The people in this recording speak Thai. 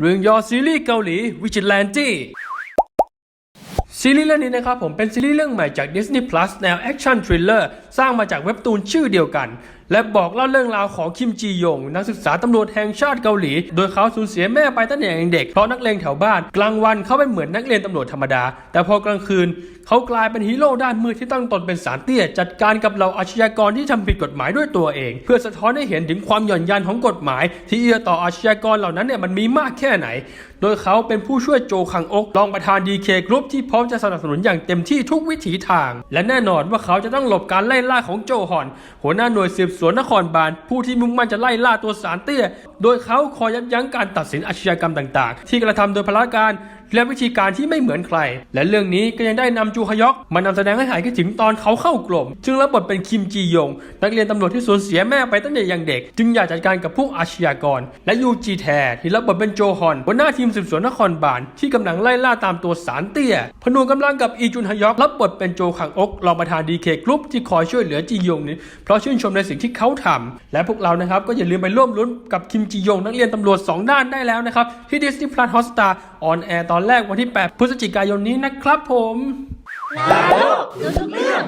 เรื่องยอซีรีส์เกาหลีวิจิตแลนจี้ซีรีส์เรื่องนี้นะครับผมเป็นซีรีส์เรื่องใหม่จาก Disney Plus แนวแอคชั่นทริลเลอร์สร้างมาจากเว็บตูนชื่อเดียวกัน และบอกเล่าเรื่องราวของคิมจียง นักศึกษาตำรวจแห่งชาติเกาหลี โดยเขาสูญเสียแม่ไปตั้งแต่ยังเด็กเพราะนักเลงแถวบ้าน กลางวันเขาเป็นเหมือนนักเรียนตำรวจธรรมดา แต่พอกลางคืนเขากลายเป็นฮีโร่ด้านมืดที่ตั้งตนเป็นสารเตี้ย จัดการกับเหล่าอาชญากรที่ทำผิดกฎหมายด้วยตัวเอง เพื่อสะท้อนให้เห็นถึงความหย่อนยันของกฎหมาย ที่เอื้อต่ออาชญากรเหล่านั้นเนี่ยมันมีมากแค่ไหน โดยเขาเป็นผู้ช่วยโจคังอกรองประธานดีเคกรุ๊ปที่พร้อมจะสนับสนุนอย่างเต็มที่ทุกวิถีทาง และแน่นอนว่าเขาจะต้องหลบการไล่ล่าของโจฮอน หัวหน้าหน่วยสืบสวนนครบาลผู้ที่มุ่งมั่นจะไล่ล่าตัวสารเตี้ย โดยเขาคอยยับยั้งการตัดสินอาชญากรรมต่าง ๆ ที่กระทำโดยพลการ และวิธีการที่ไม่เหมือนใคร และเรื่องนี้ก็ยังได้นำจูฮยอกมานำแสดงให้หายคิดถึงตอนเขาเข้ากลมจึงรับบทเป็นคิมจียง นักเรียนตำรวจที่สูญเสียแม่ไปตั้งแต่ยังเด็ก จึงอยากจัดการกับพวกอาชญากร และยูจีแทที่รับบทเป็นโจฮอนหัวหน้าทีมสืบสวนนครบาลที่กำลังไล่ล่าตามตัวสารเตี้ย พนวกำลังกับอีจุนฮยอกรับบทเป็นโจขังอกรองประธานดีเคกรุ๊ปที่คอยช่วยเหลือจียงนี้เพราะชื่นชมในสิ่งที่เขาทำและพวกเรานะครับก็อย่าลืมไปร่วมลุ้นกับคิมจียงนักเรียนตำรวจสองด้านได้แล้วนะครับที่ Disney Plus Hotstar ออนแอร์ตอนแรกวันที่ 8 พฤศจิกายนนี้นะครับผมนาโลกรู้ทุกเรื่อง